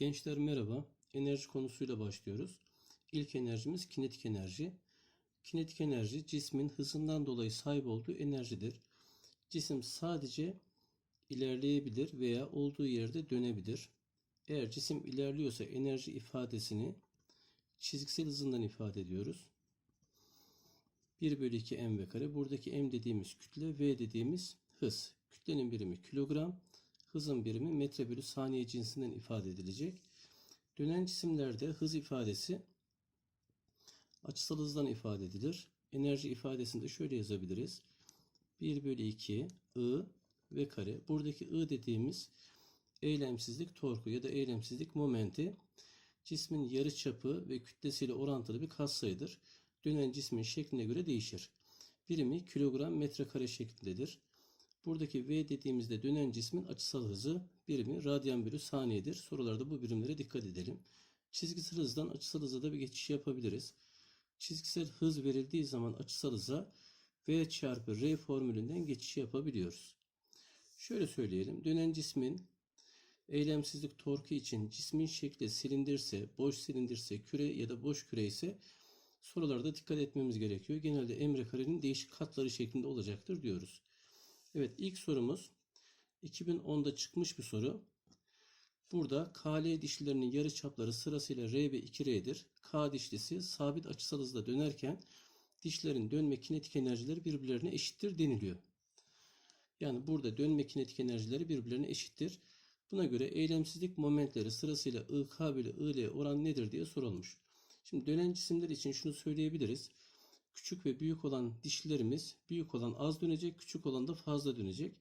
Gençler merhaba. Enerji konusuyla başlıyoruz. İlk enerjimiz kinetik enerji. Kinetik enerji cismin hızından dolayı sahip olduğu enerjidir. Cisim sadece ilerleyebilir veya olduğu yerde dönebilir. Eğer cisim ilerliyorsa enerji ifadesini çizgisel hızından ifade ediyoruz. 1 bölü 2 m v kare. Buradaki m dediğimiz kütle, v dediğimiz hız. Kütlenin birimi kilogram, hızın birimi metre bölü saniye cinsinden ifade edilecek. Dönen cisimlerde hız ifadesi açısal hızdan ifade edilir. Enerji ifadesini de şöyle yazabiliriz. 1 bölü 2 I ve kare. Buradaki I dediğimiz eylemsizlik torku ya da eylemsizlik momenti cismin yarıçapı ve kütlesiyle orantılı bir katsayıdır. Dönen cismin şekline göre değişir. Birimi kilogram metrekare şeklindedir. Buradaki V dediğimizde dönen cismin açısal hızı birimi radyan bölü saniyedir. Sorularda bu birimlere dikkat edelim. Çizgisel hızdan açısal hıza da bir geçiş yapabiliriz. Çizgisel hız verildiği zaman açısal hıza V çarpı R formülünden geçiş yapabiliyoruz. Şöyle söyleyelim. Dönen cismin eylemsizlik torku için cismin şekli silindirse, boş silindirse, küre ya da boş küre ise sorularda dikkat etmemiz gerekiyor. Genelde emre karenin değişik katları şeklinde olacaktır diyoruz. Evet ilk sorumuz 2010'da çıkmış bir soru. Burada KL dişlilerinin yarı çapları sırasıyla R ve 2R'dir. K dişlisi sabit açısal hızla dönerken dişlerin dönme kinetik enerjileri birbirlerine eşittir deniliyor. Yani burada dönme kinetik enerjileri birbirlerine eşittir. Buna göre eylemsizlik momentleri sırasıyla IK bölü IL oran nedir diye sorulmuş. Şimdi dönen cisimler için şunu söyleyebiliriz. Küçük ve büyük olan dişlilerimiz büyük olan az dönecek, küçük olan da fazla dönecek.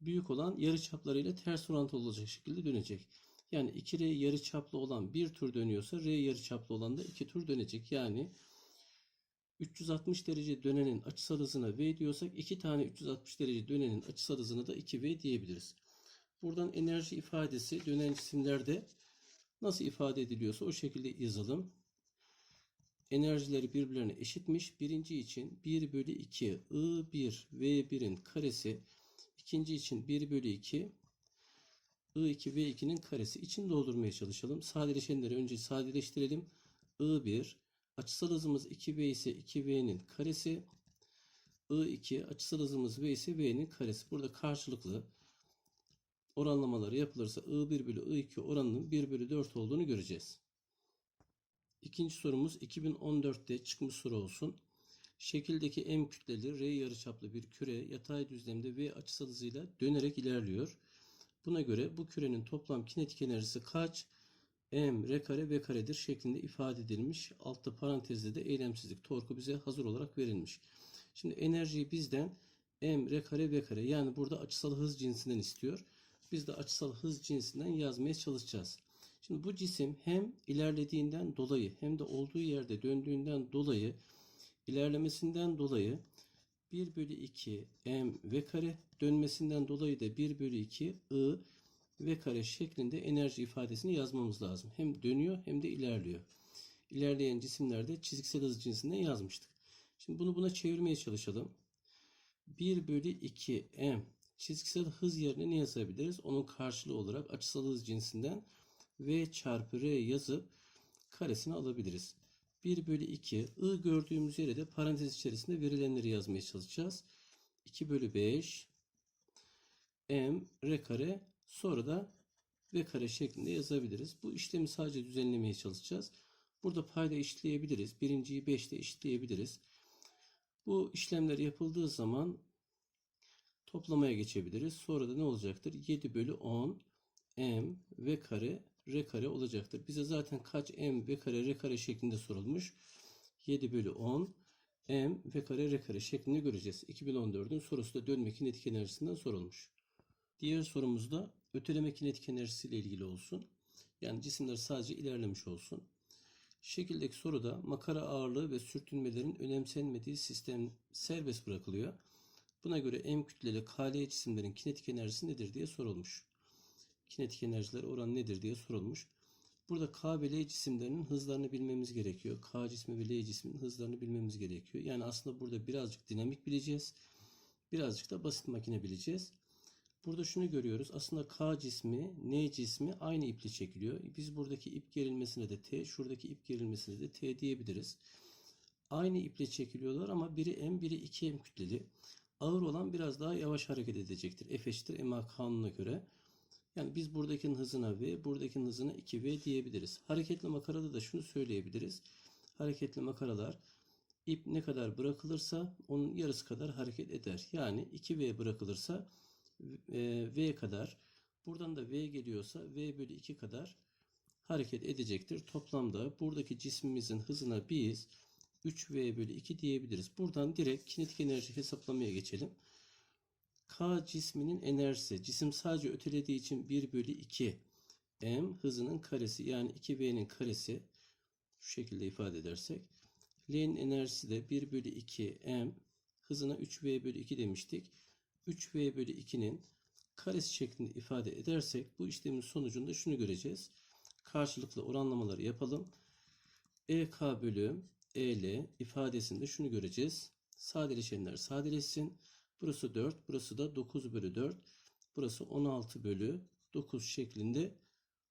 Büyük olan yarı çaplarıyla ters orantılı olacak şekilde dönecek. Yani 2R yarı çaplı olan bir tur dönüyorsa R yarı çaplı olan da iki tur dönecek. Yani 360 derece dönenin açısal hızına V diyorsak iki tane 360 derece dönenin açısal hızına da 2V diyebiliriz. Buradan enerji ifadesi dönen cisimlerde nasıl ifade ediliyorsa o şekilde yazalım. Enerjileri birbirlerine eşitmiş. Birinci için 1 bölü 2 I1 V1'in karesi. ikinci için 1 bölü 2 I2 V2'nin karesi için doldurmaya çalışalım. Sadeleşenleri önce sadeleştirelim. I1 açısal hızımız 2V ise 2V'nin karesi. I2 açısal hızımız V ise V'nin karesi. Burada karşılıklı oranlamaları yapılırsa I1 bölü I2 oranının 1 bölü 4 olduğunu göreceğiz. İkinci sorumuz 2014'te çıkmış soru olsun. Şekildeki M kütleli R yarıçaplı bir küre yatay düzlemde V açısal hızıyla dönerek ilerliyor. Buna göre bu kürenin toplam kinetik enerjisi kaç? M R kare V karedir şeklinde ifade edilmiş. Altta parantezde de eylemsizlik torku bize hazır olarak verilmiş. Şimdi enerjiyi bizden M R kare V kare yani burada açısal hız cinsinden istiyor. Biz de açısal hız cinsinden yazmaya çalışacağız. Şimdi bu cisim hem ilerlediğinden dolayı hem de olduğu yerde döndüğünden dolayı ilerlemesinden dolayı 1 bölü 2 m v kare dönmesinden dolayı da 1 bölü 2 i v kare şeklinde enerji ifadesini yazmamız lazım. Hem dönüyor hem de ilerliyor. İlerleyen cisimlerde çizgisel hız cinsinden yazmıştık. Şimdi bunu buna çevirmeye çalışalım. 1 bölü 2 m çizgisel hız yerine ne yazabiliriz? Onun karşılığı olarak açısal hız cinsinden V çarpı R yazıp karesini alabiliriz. 1 bölü 2 I gördüğümüz yere de parantez içerisinde verilenleri yazmaya çalışacağız. 2 bölü 5 M R kare sonra da V kare şeklinde yazabiliriz. Bu işlemi sadece düzenlemeye çalışacağız. Burada payda eşitleyebiliriz. Birinciyi 5 ile eşitleyebiliriz. Bu işlemler yapıldığı zaman toplamaya geçebiliriz. Sonra da ne olacaktır? 7 bölü 10 M V kare R kare olacaktır. Bize zaten kaç M V kare R kare şeklinde sorulmuş. 7 bölü 10 M V kare R kare şeklinde göreceğiz. 2014'ün sorusu da dönme kinetik enerjisinden sorulmuş. Diğer sorumuz da öteleme kinetik enerjisi ile ilgili olsun. Yani cisimler sadece ilerlemiş olsun. Şekildeki soruda makara ağırlığı ve sürtünmelerin önemsenmediği sistem serbest bırakılıyor. Buna göre M kütleli KL cisimlerin kinetik enerjisi nedir diye sorulmuş kinetik enerjiler oranı nedir diye sorulmuş. Burada K ve L cisimlerinin hızlarını bilmemiz gerekiyor. K cismi ve L cisminin hızlarını bilmemiz gerekiyor. Yani aslında burada birazcık dinamik bileceğiz. Birazcık da basit makine bileceğiz. Burada şunu görüyoruz. Aslında K cismi, N cismi aynı iple çekiliyor. Biz buradaki ip gerilmesine de T, şuradaki ip gerilmesine de T diyebiliriz. Aynı iple çekiliyorlar ama biri M, biri 2M kütleli. Ağır olan biraz daha yavaş hareket edecektir. F eşittir MA kanununa göre. Yani biz buradakinin hızına V, buradakinin hızına 2V diyebiliriz. Hareketli makarada da şunu söyleyebiliriz. Hareketli makaralar ip ne kadar bırakılırsa onun yarısı kadar hareket eder. Yani 2V bırakılırsa e, V kadar, buradan da V geliyorsa V bölü 2 kadar hareket edecektir. Toplamda buradaki cismimizin hızına biz 3V bölü 2 diyebiliriz. Buradan direkt kinetik enerji hesaplamaya geçelim. K cisminin enerjisi. Cisim sadece ötelediği için 1 bölü 2 M hızının karesi yani 2V'nin karesi şu şekilde ifade edersek. L'nin enerjisi de 1 bölü 2 M hızına 3V bölü 2 demiştik. 3V bölü 2'nin karesi şeklinde ifade edersek bu işlemin sonucunda şunu göreceğiz. Karşılıklı oranlamaları yapalım. EK bölü EL ifadesinde şunu göreceğiz. Sadeleşenler sadeleşsin. Burası 4, burası da 9 bölü 4. Burası 16 bölü 9 şeklinde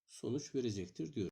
sonuç verecektir diyor.